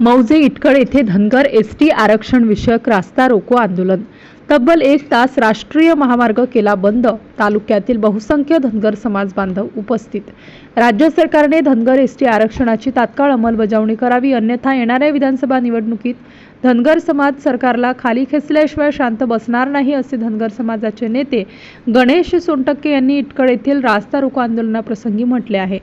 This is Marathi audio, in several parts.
मौजे इटकळ येथे धनगर एस टी आरक्षण विषयक रास्ता रोको आंदोलन. तब्बल एक तास राष्ट्रीय महामार्ग केला बंद. तालुक्यातील बहुसंख्य धनगर समाज बांधव उपस्थित. राज्य सरकारने धनगर एस टी आरक्षणाची तात्काळ अंमलबजावणी करावी अन्यथा येणाऱ्या विधानसभा निवडणुकीत धनगर समाज सरकारला खाली खेचल्याशिवाय शांत बसणार नाही असे धनगर समाजाचे नेते गणेश सोनटक्के यांनी इटकळ येथील रास्ता रोको आंदोलनाप्रसंगी म्हटले आहे.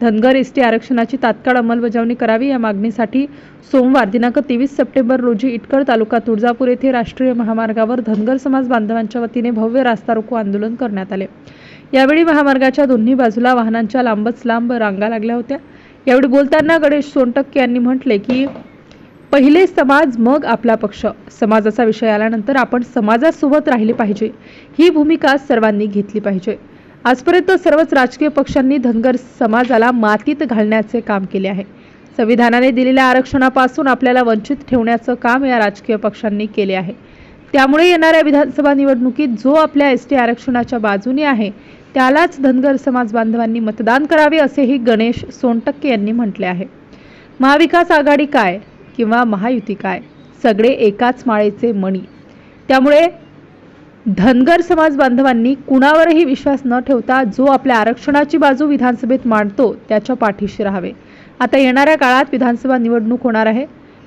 धनगर एस टी आरक्षणाची तात्काळ अंमलबजावणी करावी या मागणीसाठी सोमवार दिनांक तेवीस सप्टेंबर रोजी इटकळ तालुका तुळजापूर येथे राष्ट्रीय महामार्गावर धनगर समाज बांधवांच्या वतीने भव्य रास्ता रोको आंदोलन करण्यात आले. यावेळी महामार्गाच्या दोन्ही बाजूला वाहनांच्या लांबच लांब रांगा लागल्या होत्या. यावेळी बोलताना गणेश सोनटक्के यांनी म्हटले की पहिले समाज मग आपला पक्ष. समाजाचा विषय आल्यानंतर आपण समाजासोबत राहिले पाहिजे. ही भूमिका सर्वांनी घेतली पाहिजे. आजपर्यंत सर्वच राजकीय पक्षांनी धनगर समाजाला मातीत घालण्याचे काम केले आहे. संविधानाने दिलेल्या आरक्षणापासून आपल्याला वंचित ठेवण्याचं काम या राजकीय पक्षांनी केले आहे. त्यामुळे येणाऱ्या विधानसभा निवडणुकीत जो आपल्या एस टी आरक्षणाच्या बाजूने आहे त्यालाच धनगर समाज बांधवांनी मतदान करावे असेही गणेश सोनटक्के यांनी म्हटले आहे. महाविकास आघाडी काय किंवा महायुती काय? सगळे एकाच माळेचे मणी. त्यामुळे धनगर समाज बांधवांनी कुणावरही विश्वास न ठेवता जो आपल्या आरक्षणाची बाजू विधानसभेत मांडतो त्याच्या पाठीशी राहावे. आता येणाऱ्या काळात विधानसभा निवडणूक होणार आहे.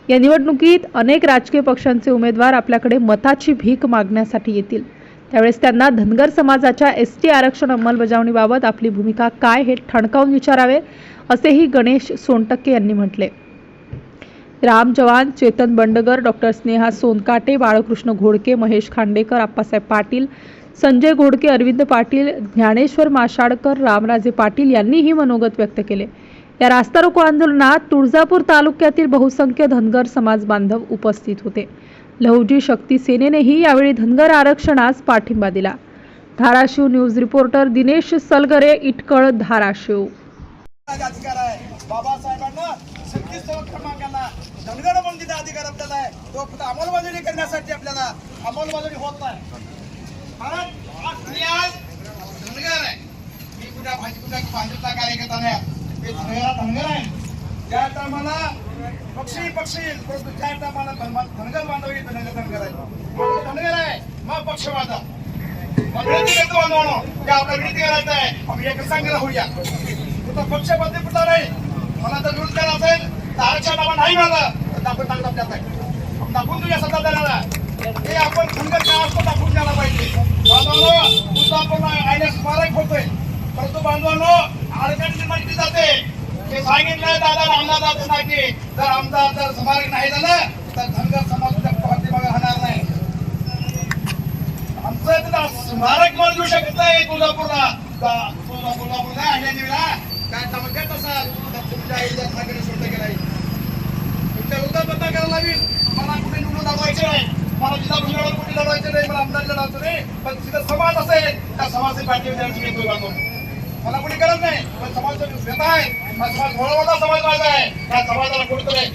या निवडणुकीत अनेक राजकीय पक्षांचे उमेदवार आपल्याकडे मताची भीक मागण्यासाठी येतील. त्यावेळेस त्यांना धनगर समाजाच्या एस टी आरक्षण अंमलबजावणीबाबत आपली भूमिका काय हे ठणकावून विचारावे असेही गणेश सोनटक्के यांनी म्हटले. राम जवान चेतन बंडगर डॉक्टर स्नेहा सोनकाटे बाळकृष्ण घोडके महेश खांडेकर आप्पासाहेब पाटील संजय घोडके अरविंद पाटील ज्ञानेश्वर माशाडकर रामराजे पाटील यांनीही मनोगत व्यक्त केले. या रास्ता रोको आंदोलनात तुळजापूर तालुक्यातील बहुसंख्य धनगर समाज बांधव उपस्थित होते. लहुजी शक्ती सेनेनेही यावेळी धनगर आरक्षणास पाठिंबा दिला. Dharashiv news reporter Dinesh Salgare Itkal Dharashiv. अधिकार आहे. बाबासाहेबांना सत्तीस क्रमांकाला धनगड बंदीचा अधिकार आपल्याला आहे. तो फक्त अंमलबजावणी करण्यासाठी आपल्याला अंमलबजावणी होत नाही. कारण हा आज धनगर आहे. मी कुठल्या भाजी कुठल्या भाजपचा कार्यकर्ता नाही. हे धनगरा धनगर आहे. त्या टायमाला पक्षी पक्षी परंतु त्या टायमाला धनगर बांधव हे धनगर धनगर आहे. धनगर आहे. मग पक्षवादा मग विनंती करतो बांधवांनो की आपला विनंती करायचं आहे. आपण एक संघाला होऊया. तुझा पक्ष बदली पुढचा नाही? मला जर विरोध करायचा असेल तर आरक्षण आपण नाही मिळालं तर आपण टाकत आपल्यात दाखवून तुझ्या दाखवून देऊया हे आपण धनगर काय असतो दाखवून द्यायला पाहिजे. बांधवांनो तुझा आपण आयल्यास स्मारक होतोय. परंतु बांधवांनो आरक्षण माहिती जाते. हे सांगितलं दादा रामदास दादा नाही जर आमदार जर समारक नाही झालं तर धनगर समाज उद्या पाठीमागे राहणार नाही. आमचं स्मारक पण देऊ शकत नाही तुळजापूरला. का- तुळजापूरला आणल्या तर आईला सोडलं तुमच्या बदला करायला लागेल. मला कुठे निवडून दाखवायचे नाही. मला जिल्हा परिषदेवर कुठे लढवायचे नाही मला आमदार लढायचं नाही. पण तिथं समाज असेल त्या समाजाची पाठी द्यायची घेतो जातो. मला करत नाही पण समाजाचा व्यथा आहे हा समाज भोळावाला समाज माझा आहे. त्या समाजाला कुठेतरी